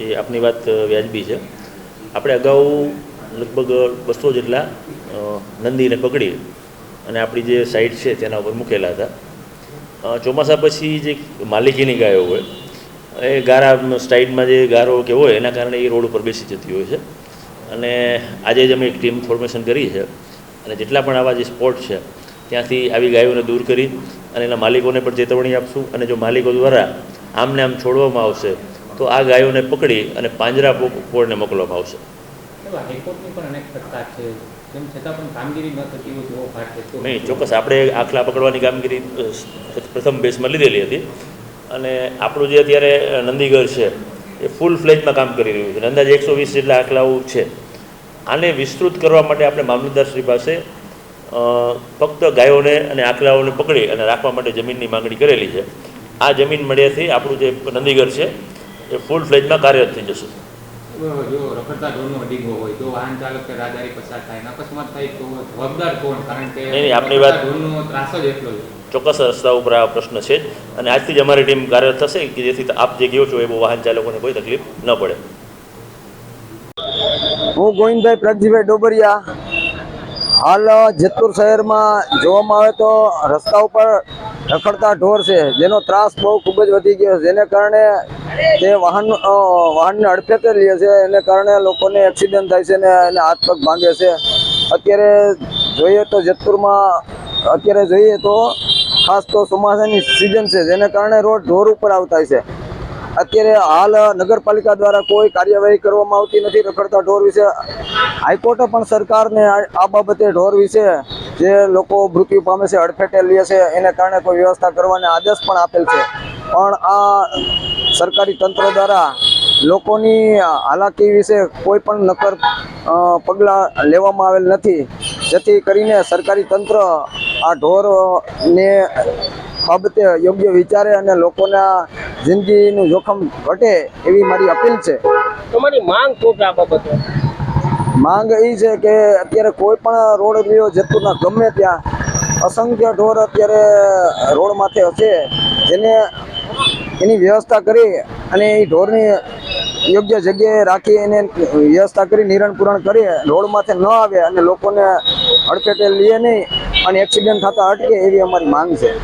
એ આપની વાત વ્યાજબી છે. આપણે અગાઉ લગભગ બસો જેટલા નંદીને પકડી અને આપણી જે સાઇટ છે તેના ઉપર મૂકેલા હતા. ચોમાસા પછી જે માલિકીની ગાયો હોય, એ ગારા સ્ટાઇડમાં જે ગારો કે હોય, એના કારણે એ રોડ ઉપર બેસી જતી હોય છે. અને આજે જ અમે એક ટીમ ફોર્મેશન કરી છે અને જેટલા પણ આવા જે સ્પોટ છે, ત્યાંથી આવી ગાયોને દૂર કરી અને એના માલિકોને પણ ચેતવણી આપશું અને જો માલિકો દ્વારા આમને આમ છોડવામાં આવશે તો આ ગાયોને પકડી અને પાંજરા પોળને મોકલવામાં આવશે. નહીં ચોક્કસ. આપણે આખલા પકડવાની કામગીરી પ્રથમ બેસમાં લીધેલી હતી. અને આપણું જે અત્યારે નંદીગર છે એ ફૂલ ફ્લેજમાં કામ કરી રહ્યું છે. અંદાજે એકસો વીસ જેટલા આખલાઓ છે. આને વિસ્તૃત કરવા માટે આપણે મામલતદારશ્રી પાસે ફક્ત ગાયોને અને આખલાઓને પકડી અને રાખવા માટે જમીનની માંગણી કરેલી છે. આ જમીન મળ્યાથી આપણું જે નંદીગઢ છે એ ફૂલ ફ્લેજમાં કાર્યરત થઈ જશે. જો રખડતા ઢોરનો અડીંગો હોય તો વાહન ચાલક કે રાહદારી પસાર થાય અકસ્માત થાય તો જવાબદાર કોણ? કારણ કે નહીં, નહીં, આપની વાત- ઢોરનો ત્રાસ જ એટલો ચોક્કસ રસ્તા ઉપર આ પ્રશ્ન છે જ. અને આજથી જ અમારી ટીમ કાર્યરત થશે કે જેથી આપ જે ગયો છો એ વાહન ચાલકોને કોઈ તકલીફ ન પડે. હું ગોવિંદભાઈ પ્રગજીભાઈ ડોબરિયા. હાલ જેતપુર શહેરમાં જોવામાં આવે તો રસ્તા ઉપર રખડતા ઢોર છે જેનો ત્રાસ બહુ ખૂબ જ વધી ગયો છે. જેને કારણે તે વાહન વાહનને અડફેટે લે છે. એને કારણે લોકોને એક્સિડન્ટ થાય છે ને એને હાથ પગ ભાંગે છે. અત્યારે જોઈએ તો જેતપુરમાં, અત્યારે જોઈએ તો ખાસ તો ચોમાસાની સિઝન છે, જેને કારણે રોડ ઢોર ઉપર આવતા છે. અત્યારે હાલ નગરપાલિકા દ્વારા કોઈ કાર્યવાહી કરવામાં આવતી નથી, રખડતા ઢોર વિશે. હાઈકોર્ટે પણ સરકારને આ આ બાબતે ઢોર વિશે જે લોકો મૃત્યુ પામે છે, અડફેટે લે છે, એને કારણે કોઈ વ્યવસ્થા કરવાને આદેશ પણ આપેલ છે. પણ આ સરકારી તંત્ર દ્વારા લોકોની હાલાકી વિશે કોઈ પણ નક્કર પગલાં લેવામાં આવેલ નથી. જેથી કરીને સરકારી તંત્ર આ ઢોરને બાબતે યોગ્ય વિચારે અને લોકોના જિંદગીનું જોખમ ઘટે એવી મારી અપીલ છે. તમારી માંગ શું છે આ બાબતે? માંગ એ છે કે અત્યારે કોઈ પણ રોડ લ્યો જેતપુરના ગમે ત્યાં અસંખ્ય ઢોર અત્યારે રોડ માથે હશે જેને એની વ્યવસ્થા કરી અને એ ઢોરની યોગ્ય જગ્યાએ રાખી એને વ્યવસ્થા કરી, નિરણ પૂરણ કરી રોડ માથે ન આવે અને લોકોને અડફેટે લે નહીં અને એક્સિડન્ટ થતા અટકે એવી અમારી માંગ છે.